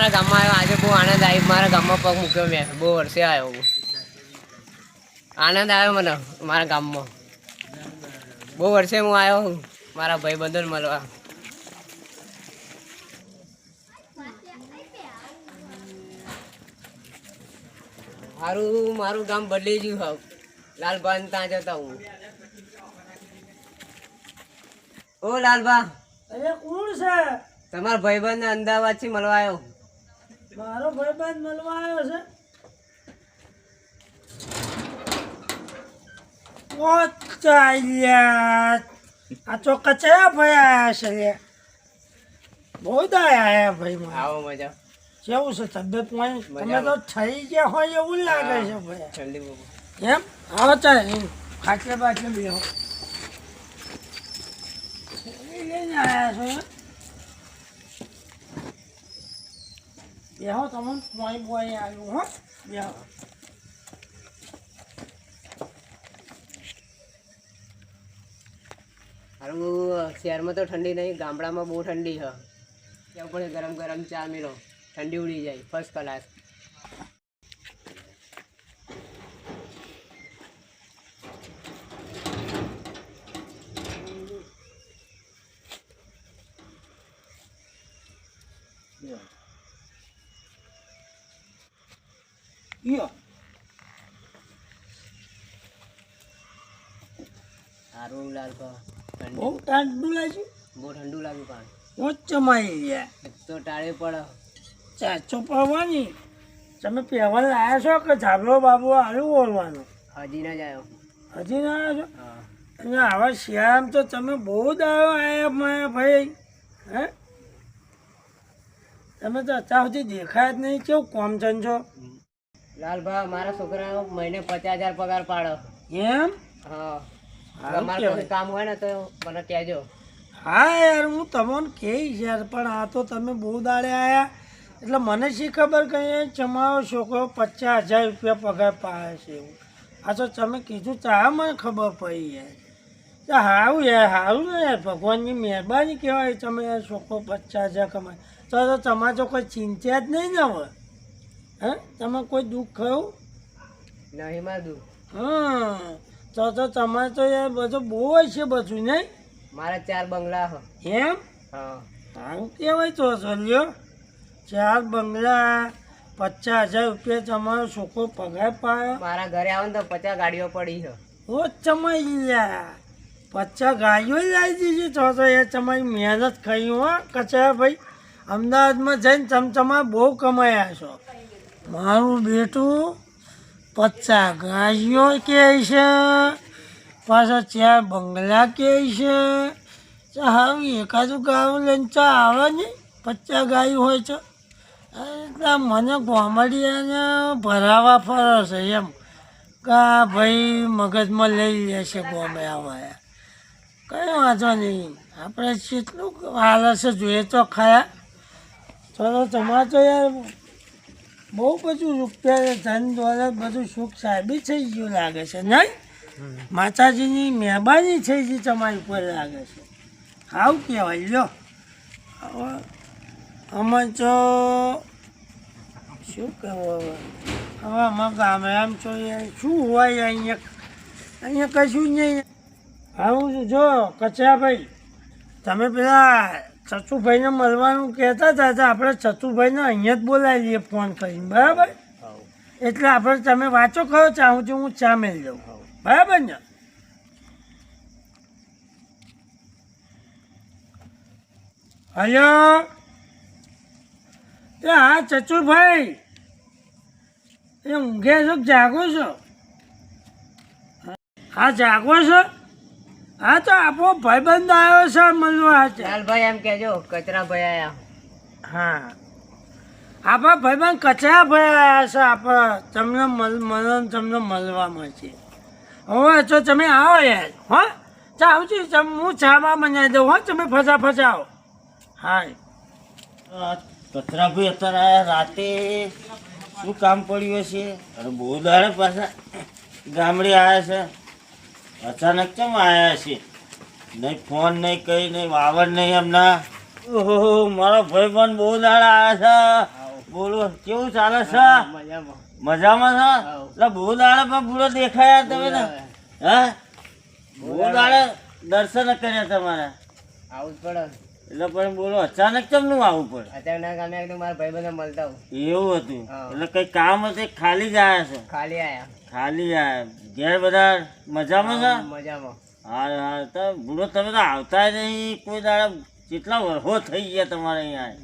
મારા ગામમાં આવ્યો. આજે બહુ આનંદ આવ્યો મારા ગામમાં પગ મૂક્યો મેં. બહુ વર્ષે આવ્યો આનંદ આવ્યો મને મારા ગામમાં. બહુ વર્ષે હું આવ્યો મારા ભાઈબંધોને મળવા. મારું મારું ગામ બદલી ગયું હવે. લાલબા ત્યાં જતા હું. ઓ લાલબા. અરે કોણ છે? તમારા ભાઈબંધ અમદાવાદથી મળવા આવ્યો. મારો ભાઈબંધ મળવા આવ્યો છે. ઓ ચાલ્યા આ તો કચરા ભાઈ આયા છે બહુ દાય આયા ભાઈ આવો મજા. કેવું છે તબિયત પાણી? તમે તો થઈ ગયા હોય એવું લાગે છે ભાઈ. એમ? આવો ચાલ ખાટલે બાટલે બેહો. આવ્યા છો બેહો તમને પોઈ પોઈ આવ્યું, હો, બેહો. હારું, શહેરમાં તો ઠંડી નહીં, ગામડામાં બહુ ઠંડી છે ત્યાં પણ ગરમ ગરમ ચા મેળો, ઠંડી ઉડી જાય ફર્સ્ટ ક્લાસ યો સારું લાલ તો બહુ ઠંડુ લાગ્યું. બહુ ઠંડુ લાગ્યું પાણી. બહુ ચમાઈ ગયા. તો ટાળે પડે. ચાચો પડવાની તમે પહેવા લાયા છો કે ઝાબલો બાબો આવું બોલવાનું? હજી ના જાય હજી ના આવ્યા છો? અને આવા શ્યામ તો તમે બહુ દાડો આવ્યા મારા ભાઈ. હે? તમે તો અત્યાર સુધી દેખાય જ નહીં કેવું કોમ છો. લાલભા મારા છોકરા મહિને પચાસ હજાર પગાર પાડો. એમ? હા. તમારે કામ? હોય ને તો મને કહેજો. હા યાર હું તમને કહીશ યાર પણ આ તો તમે બહુ દાડે આવ્યા એટલે મને શી ખબર કે ચમાવો છોકરો પચાસ હજાર રૂપિયા પગાર પાડે છે એવું. આ તો તમે કીધું ચા મને ખબર પડી યાર. તો સારું યાર સારું ને યાર ભગવાનની મહેરબાની કહેવાય તમે યાર છોકરો પચાસ હજાર કમાય. તો તો તમારે તો કોઈ ચિંતા જ નહીં ને હવે. હે? તમે કોઈ દુઃખ ખરું નહીં માં દુઃખ. હા તો તો તમારે તો યાર બધું બહુ છે બધું નહીં? મારા ચાર બંગલા છે એમ? હા. તારું કહેવાય તો સલ્યો ચાર બંગલા પચાસ હજાર રૂપિયા તમારો છોકરો પગાર પાયો. મારા ઘરે આવે તો પચાસ ગાડીઓ પડી છે ઓ ચમાઈ ગયા પચાસ ગાડીઓ લાવી દીધી તો તો એ તમારી મહેનત કરી હો કચરા ભાઈ. અમદાવાદમાં જઈને તમે તમારે બહુ કમાયા છો. મારું બેટું પચાસ ગાયો કહે છે, પાછા ચાર બંગલા કહે છે. સારું એકાદું ગાવું લઈને ચા આવે નહીં પચ્ચા ગાયું હોય છે એટલે મને ગોમડીયાને ભરાવા ફરે એમ. કે આ ભાઈ મગજમાં લઈ લેશે ગોમે આવા કંઈ વાંધો નહીં. આપણે જેટલું આલસ જોઈએ તો ખાયા ચલો, તમારે તો યાર બહુ બધું રૂપિયા ધન દોલત બધું સુખ સાહેબી થઈ ગયું લાગે છે નહીં? માતાજીની મહેરબાની થઈ ગઈ તમારી ઉપર લાગે છે. આવું કહેવાય લ્યો. હવે અમે તો શું કહેવું હવે? હવે અમે આમ છો શું હોય અહીંયા? અહીંયા કશું નહીં. આવું જો કચરાભાઈ તમે પેલા ચતુભાઈને મળવાનું કહેતા હતા તો આપણે ચતુભાઈને અહીંયા જ બોલાવી લઈએ ફોન કરીને બરાબર? એટલે આપણે તમે વાંચો કયો ચાહું છું હું ચા મેળ દઉં બરાબર ને? હલો? એ હા ચતુરભાઈ એ ઊંઘે છો જાગો છો? હા જાગો છો? હા તો આપણો ભાઈબંધ આવ્યો છે મળવા છે લાલભાઈ એમ કહેજો કચરા ભાઈ આવ્યા હા. આપણા ભાઈબંધ કચરા ભયા છે આપણે તમને મળ મળે તમને મળવા મળશે હવે તો તમે આવો યાર. હો? ચા આવજો તમ- હું ચામાં બનાવી દઉં હો? તમે ફસા ફસાવો હા કચરાભાઈ અત્યારે આવ્યા રાતે. શું કામ પડ્યું છે અરે બહુ દાડે પાછા ગામડે આવ્યા છે. અચાનક કેમ આવ્યા છે? નહીં ફોન નહીં કઈ નહીં વાવર નહીં એમના. ઓહો મારા ભાઈ પણ બહુ દાડા આવ્યા છે. બોલો કેવું ચાલે છે? મજામાં. છે? એટલે બહુ દાડા પણ પૂરો દેખાયા તમે ને. હા? બહુ દાડા. દર્શન કર્યા તમારે. આવું જ પડે. એટલે પણ બોલો અચાનક કેમનું આવું પડે? અચાનક અમે એકદમ મારા ભાઈ મળતા એવું હતું. એટલે કઈ કામ હતું ખાલી જ આવ્યા છો? ખાલી આયા. ખાલી આવ્યા ઘેર બધા મજામાં છે? મજામાં. હા હા તો બુડો તમે તો આવતા જ નહીં કોઈ દાડા કેટલા વર્ષો થઈ ગયા તમારે અહીંયા?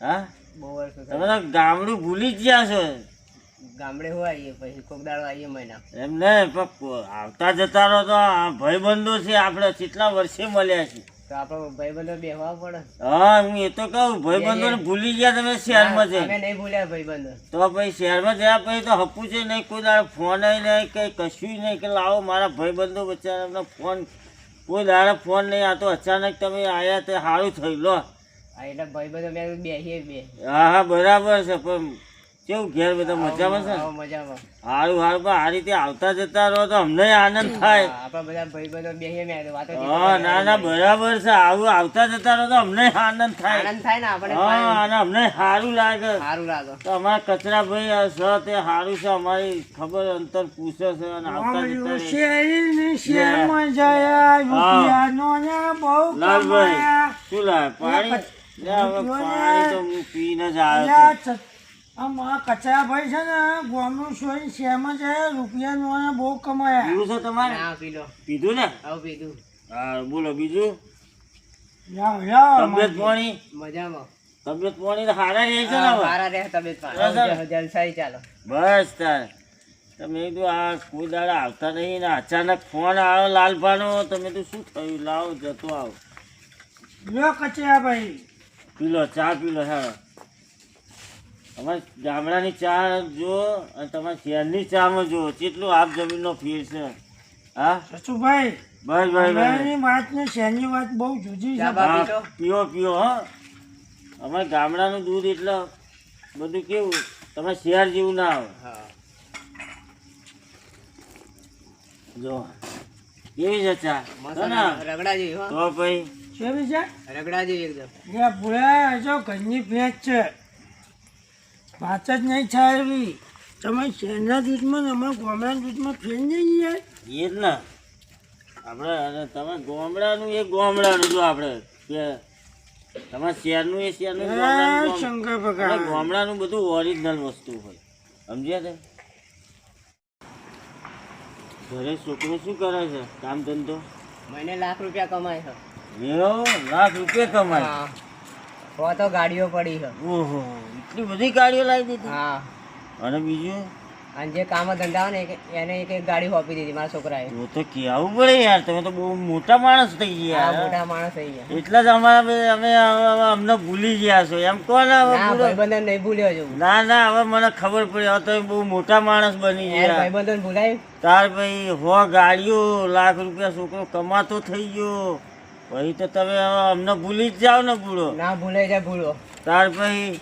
હા? બહુ વર્ષો તમે તો ગામડું ભૂલી જ ગયા છો. ગામડે હું આવીએ પછી? કોક દાડો આવીએ મહિના. એમ ને પણ આવતા જતા રહો તો ભાઈબંધો છે આપણે કેટલા વર્ષે મળ્યા છે તો આપણો ભાઈબંધો બેહવા પડે. હા હું એ તો કહું ભાઈબંધોને ભૂલી ગયા તમે શહેરમાં અમે નહીં ભૂલ્યા ભાઈબંધો. તો પછી શહેરમાં જયા પછી તો હપું છે નહીં કોઈ દાડે ફોન નહીં કંઈ કશું નહીં કે લાવો મારા ભાઈબંધો બચ્ચા ફોન કોઈ દાડે ફોન નહીં આ તો અચાનક તમે આવ્યા તે સારું થઈ લો. એટલે ભાઈ બંધો બેસીએ બે. હા હા બરાબર છે પણ કેવું ઘેર બધા મજામાં છે મજામાં. સારું સારું પણ આ રીતે આવતા જતા રહો તો અમને આનંદ થાય. હા. ના ના બરાબર છે. આવું આવતા જતા રહો તો અમને આનંદ થાય. આનંદ થાય ને આપણે હા અને અમને સારું લાગે. સારું લાગે. તો અમારા કચરા ભાઈ છે તે સારું છે અમારી ખબર અંતર પૂછે છે અને આવતા જતા રહે. શેરમાં જયા રૂપિયાનો ને બહુ લાલભાઈ શું લાગે? પાણી? પાણી તો હું પીને જ આવ્યો આ કચરાભાઈ છે ને ગામનું છોડીને શહેરમાં જયા રૂપિયાનો ને બહુ કમાયા. પીવું છે તમારે? ના પીલો પીધું ને? આવું પીધું. હા બોલો બીજું. યાર યાર તબિયત પાણી? મજામાં. તબિયત પાણી તો સારા રહે છે ને હા, સારા રહે તબિયત પાણી જલસાઈ ચાલો. બસ તાર. તમે કીધું આ કોઈ દાડા આવતા નહીં ને અચાનક ફોન આવ્યો લાલભાનો તમે તો શું થયું? લાવો જતો આવો. લ્યો કચરાભાઈ. પીલો ચા પીલો હા. અમારે ગામડાની ચા જો અને તમારે શહેરની ચામાં જો કેટલું આપ જમીનનો ફેર છે. હા? સસુભાઈ ભાઈ ભાઈ બસ વાત ને શહેરની વાત બહુ જુદી છે? પીઓ પીઓ હા. અમારે ગામડાનું દૂધ એટલે બધું કેવું તમે શહેર જેવું ના આવે. હા. જો કેવી છે ચા? રગડા જેવી તો ભાઈ. કેવી છે? રગડા જેવી એકદમ. યા ભૂલા જો ઘરની ભેંસ છે. વાત જ નહીં થાય એવી. તમે શહેરના દૂધમાં અમે અમારા ગામડાના દૂધમાં ફેર નહીં જાય એ જ ને. આપણે તમે ગામડાનું એ ગામડાનું જો આપણે કે તમારે શહેરનું એ શહેરનું હે, શંકર ભગવાન. ગામડાનું બધું ઓરિજિનલ વસ્તુ હોય. સમજ્યા તે? ઘરે છોકરો શું કરે છે? કામ ધંધો? મહિને લાખ રૂપિયા કમાય છે. એવો લાખ રૂપિયા કમાય? હા તો ગાડીઓ પડી છે. ઓહો એટલી બધી ગાડીઓ લાવી દીધી? હા. અને બીજું? અને જે કામ ધંધા હોય ને એને એક એક ગાડી હોપી દીધી મારા છોકરાએ. તો તો કહેવું પડે યાર તમે તો બહુ મોટા માણસ થઈ ગયા મોટા માણસ થઈ ગયા. એટલા જ અમારા અમે અમને ભૂલી ગયા છો. એમ કહો ને હવે. ભાઈબંધન નહીં ભૂલ્યો છું. ના ના હવે મને ખબર પડી હવે તમે બહુ મોટા માણસ બની ગયા. ભાઈબંધન ભૂલાય? તાર ભાઈ હો ગાડીઓ લાખ રૂપિયા છોકરો કમાતો થઈ ગયો. પછી તો તમે અમને ભૂલી જ જાઓ ને ભૂલો. ના ભૂલાઈ જાય ભૂલો. ત્યાર પછી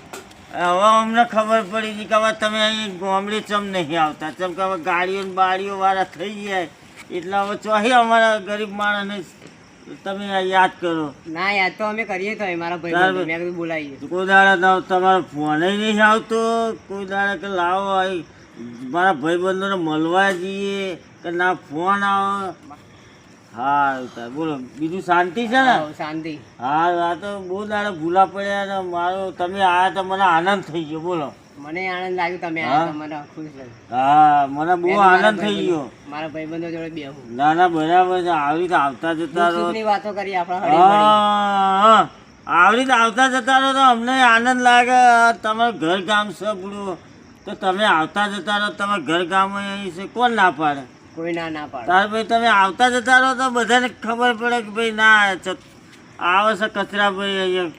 હવે અમને ખબર પડી હતી કે હવે તમે અહીં ગામડે ચમ નહીં આવતા? ચમ કે હવે ગાડીઓ બારીઓ વાળા થઈ ગયા. એટલે હવે ચોહી અમારા ગરીબ માણસને તમે યાદ કરો. ના યાદ તો અમે કરીએ તો મારા ભાઈ મેં બોલાવીએ. કોઈ દાડા તમારો ફોન નહીં આવતો. કોઈ દાડા કે લાવો મારા ભાઈબંધોને મળવા જઈએ. કે ના ફોન આવે. હા તાર બોલો બીજું શાંતિ છે ને? શાંતિ. હા આ તો બહુ દાડા ભૂલા પડ્યા ને મારો તમે આયા તો મને આનંદ થઈ ગયો બોલો. મને આનંદ લાગ્યો તમે હા? મને ખુશ હા મને બહુ આનંદ થઈ ગયો. મારા ભાઈબંધો જોડે બેહું. ના ના બરાબર છે આવી રીતે આવતા જતા રહો. વાતો કરી આપણે હા આવી રીતે આવતા જતા રહો તો અમને આનંદ લાગે તમારું ઘર ગામ છે તો તમે આવતા જતા રહો તમારા ઘર ગામ અહીં છે કોણ ના પાડે? કોઈ ના ના પાડે. તાર ભાઈ તમે આવતા જતા રહો તો બધાને ખબર પડે કે ભાઈ ના આવે છે કચરા ભાઈ અહીંયા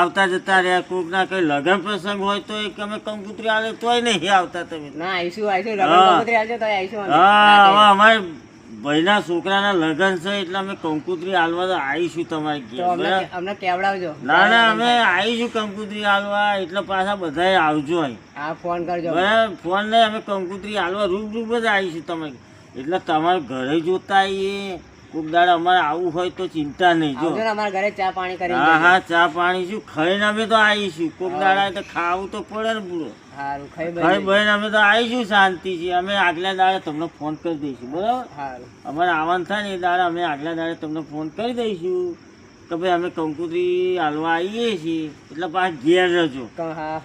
આવતા જતા રહ્યા. કોકના કઈ લગ્ન પ્રસંગ હોય તો એક અમે કંકુતરી આવે તોય નહીં આવતા તમે. ના આવીશું આવીશું હા. લગ્ન આવજો તો આવીશું હા હવે અમારે ભાઈના છોકરાના લગ્ન છે એટલે અમે કંકુતરી હાલવા તો આવીશું તમારી અમને કેવડાવજો. ના ના અમે આવીશું કંકુતરી હાલવા એટલે પાછા બધાએ આવજો અહીં. હા ફોન કરજો. બરાબર? ફોન નહીં અમે કંકુતરી હાલવા રૂબ રૂબ જ આવીશું તમે એટલે તમારે ઘરે જોતા આવીએ. કોક દાડે અમારે આવવું હોય તો ચિંતા નહીં જો. અમારા ઘરે ચા પાણી કરી હા હા ચા પાણી શું? ખાઈને અમે તો આવીશું. કોક દાડા તો ખાવું તો પડે ને પૂરો. સારું ખાઈ બહેન અમે તો આવીશું શાંતિથી અમે આગલા દાડે તમને ફોન કરી દઈશું બરાબર? અમારે આવવાનું થાય ને એ દાડે અમે આગલા દાડે તમને ફોન કરી દઈશું કે ભાઈ અમે કંકુત્રી હાલવા આવીએ છીએ. એટલે પાછા ઘેર રહેજો. હા.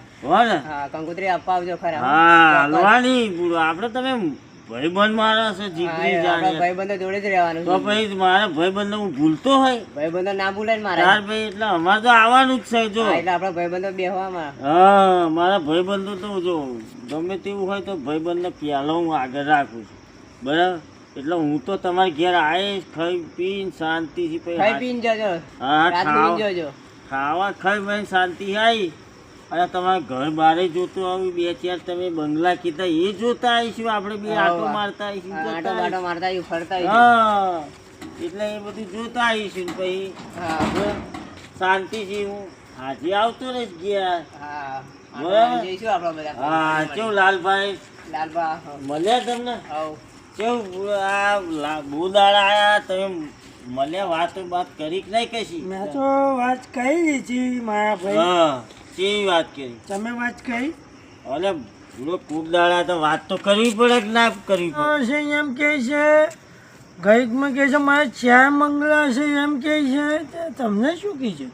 ને હા કંકોત્રી આપવા આવજો ખરા. હા હાલવાની પૂરો. આપણે તમે ભાઈબંધ મારા છે જીગરી જાણે ભાઈબંધો જોડે જ રહેવાનું તો પછી મારા હું ભૂલતો હોય? ભાઈબંધો ના ભૂલે ને મારા. ભાઈ એટલે અમારે તો આવવાનું જ છે જો. એટલે આપણા ભાઈબંધો બેહવા મારા હા મારા ભાઈબંધો તો જો ગમે તેવું હોય તો ભાઈબંધને પહેલો હું આગળ રાખું છું. બરાબર? એટલે હું તો તમારે ઘેર આવીશ ખાઈ પીને શાંતિથી પછી ખાઈ પીને જજો. હા, ખાવા ખાઈ પીને શાંતિ આવી અને તમારા ઘર બારે જોતું આવ્યું બે ચાર તમે બંગલા કીધા એ જોતા આવીશું આપણે બે આટો મારતા આવીશું આટો આંટો બાટો મારતા આવીશું, ફરતા. હા એટલે એ બધું જોતા આવીશું પછી. શાંતિ શાંતિથી હું હાજી આવતો રહીશ ગયા હા કેવું લાલભાઈ. લાલબા મળ્યા તમને? કેવું આ બહુ આયા તમે મળ્યા વાતો વાત કરી કે નહીં કશી? મેં તો વાત કહી દીધી મારા ભાઈ. હા. કેવી વાત કરી? તમે વાત કહી અરે પૂરો કોક દાડા તો વાત તો કરવી પડે કે ના કરવી પડે? એમ કહે છે. ગઈકમાં કહે છે મારે ચાર મંગળા છે એમ કહે છે. તમને શું કહે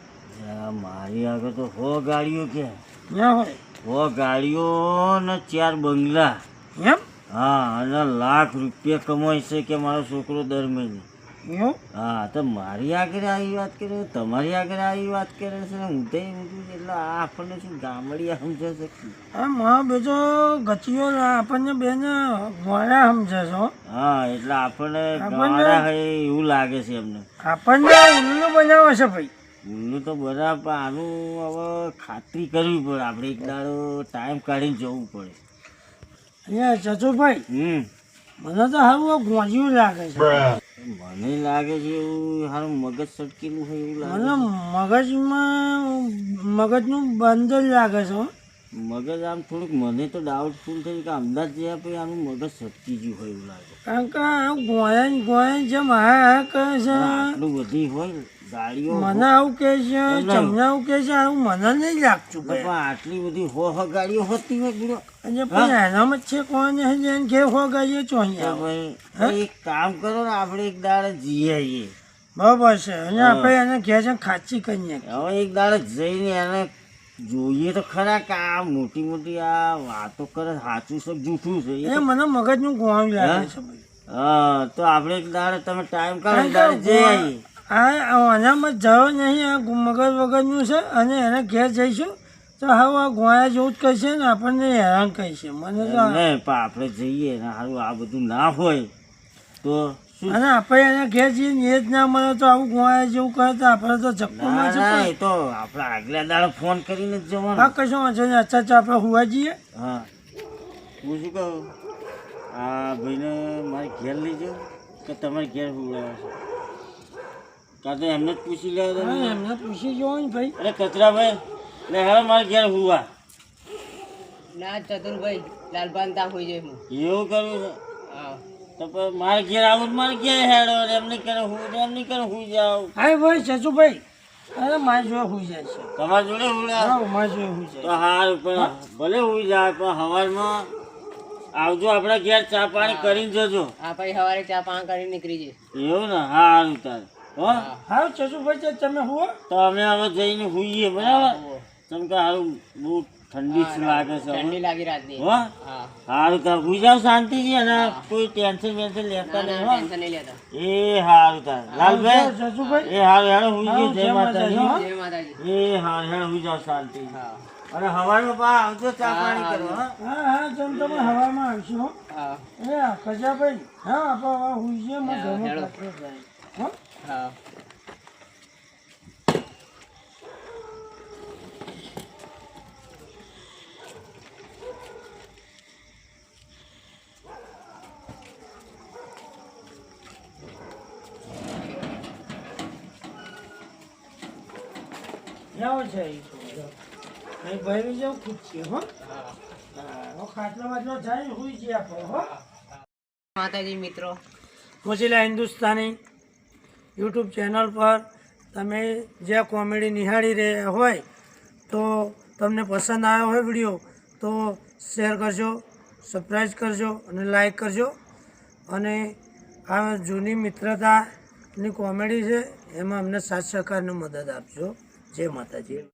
આ મારી આગળ તો હો ગાડીઓ કે. ના હોય. હો ગાડીઓ ને ચાર બંગલા. એમ? હા અને લાખ રૂપિયા કમાય છે કે મારો છોકરો દર મહિને. હા? તો મારી આગળ આવી વાત કરે તમારી આગળ આવી વાત કરે છે ને હું તો એમ કહું એટલે આ આપણને શું ગામડિયા સમજે છે હા મા બેજો ગતિઓ આપણને બેને મોડા સમજે છો હા એટલે આપણને હોય એવું લાગે છે એમને. આપણને ઉલ્લુ બનાવે છે ભાઈ. ઉલ્લું તો બરાબર પણ આનું હવે ખાતરી કરવી પડે. આપણે એક દાડો ટાઈમ કાઢીને જવું પડે. અહીંયા ચચુભાઈ હમ. મને તો સારું ગોંજ્યું લાગે છે. મને લાગે છે એવું હારું મગજ સટકેલું હોય એવું લાગે મને મગજમાં મગજનું બંધ જ લાગે છે હો. મગજ આમ થોડુંક મને તો ડાઉટફુલ થયું કે અમદાવાદ જયા પછી આનું મગજ સટકી ગયું હોય એવું લાગે. કારણ કે ગોયન ગોયન જેમ મારા કહે છે. આટલું બધી હોય ગાડીઓ મને આવું કે છે તમને આવું કે છે આવું મને નહીં લાગતું પણ આટલી બધી હો હો ગાડીઓ હોતી હોય અને પણ એનામાં છે કોણ છે જેને ઘેર હો ભાઈ એક કામ કરો ને આપણે એક દાડે જઈએ આવીએ. બરાબર છે. અને આપણે એને ઘેર છે ખાચી કરીએ હવે એક દાડે જઈને એને જોઈએ તો ખરા કે આ મોટી મોટી આ વાતો કરે સાચું છે જૂઠું છે? એ મને મગજનું ગોળ લાગે છે હા તો આપણે એક દાડે તમે ટાઈમ કાઢો જઈ આવીએ. આ આનામાં જાઓ નહીં આ મગજ વગરનું છે અને એને ઘેર જઈશું. તો હવે આ ગોયા જેવું જ કહેશે ને આપણને હેરાન કહેશે. મને તો પણ આપણે જઈએ ને સારું આ બધું ના હોય તો અને આપણે એને ઘેર જઈએ ને એ જ ના મળે તો આવું ગોયા જેવું કરે તો આપણે તો ચક્કો ના માં છે એ તો આપણે આગલા દાડે ફોન કરીને જ હા જવાનું કશો વાંધો નહીં. અચ્છા અચ્છા આપણે હોવા જઈએ. હા. હું શું કહું? આ ભાઈને મારે ઘેર લઈ જાઉં કે તમારે ઘેર છે કાં તો એમને જ પૂછી લેવા દો. એમને પૂછી જોવો ને ભાઈ. અરે કચરાભાઈ લે હવે મારે ઘેર હુવા. ના ચતુરભાઈ લાલબા ને તા હોઈ જાય હું. એવું કરવું છે? હા. તો પણ મારે ઘેર આવું જ મારે ઘેર હેડો એમને એમ નહીં કરે હું એમ નહીં કરે હું જાઉં. હા ભાઈ ચચુભાઈ અરે મારી જોડે હોઈ જાય છે. તમારી જોડે હુવડાવે હા મારી જોડે હુઈ તો જાય હારું પણ ભલે હોઈ જાય પણ હવારમાં આવજો આપણે ઘેર ચા પાણી કરીને જજો. હા ભાઈ સવારે ચા પાણી કરીને નીકળી જઈએ એવું ને? હારું તારે. હો? ચસુભાઈ તો તમે હુઓ તો અમે હવે જઈને હુઈએ બરાબર? તમે કે હારું બહુ ઠંડી જ લાગે છે ઠંડી લાગી રાતની. હો? હારું તાર હુઈ જાવ શાંતિથી અને કોઈ ટેન્શન વેન્શન લેતા નહીં હો? એ હારું તાર. લાલભાઈ? ચચુભાઈ એ હારું હેડો હુઈ હા, જઈએ જય માતાજી જય માતાજી. એ હારું હેડો હુઈ જાવ શાંતિ હા. અને હવામાં પા આવજો ચા પાણી કરો હા. હા. જેમ તમે હવામાં આવશો. હો. એ કજાભાઈ હા આપણે હુઈ જઈએ મારે હા, હા. જાઓ છે એ તો. અહીં ભરી જાઓ હો. ખાટલો બાટલો જાય હુઈ જઈએ આપણે હો. માતાજી મિત્રો. મોજીલા હિન્દુસ્તાની યુટ્યુબ ચેનલ પર તમે જે કોમેડી નિહાળી રહ્યા હોય, તો તમને પસંદ આવ્યો હોય વીડિયો, તો શેર કરજો સબસ્ક્રાઈબ કરજો અને લાઈક કરજો. અને આ જૂની મિત્રતાની કોમેડી છે, એમાં અમને સાથ સહકારની મદદ આપજો. જય માતાજી.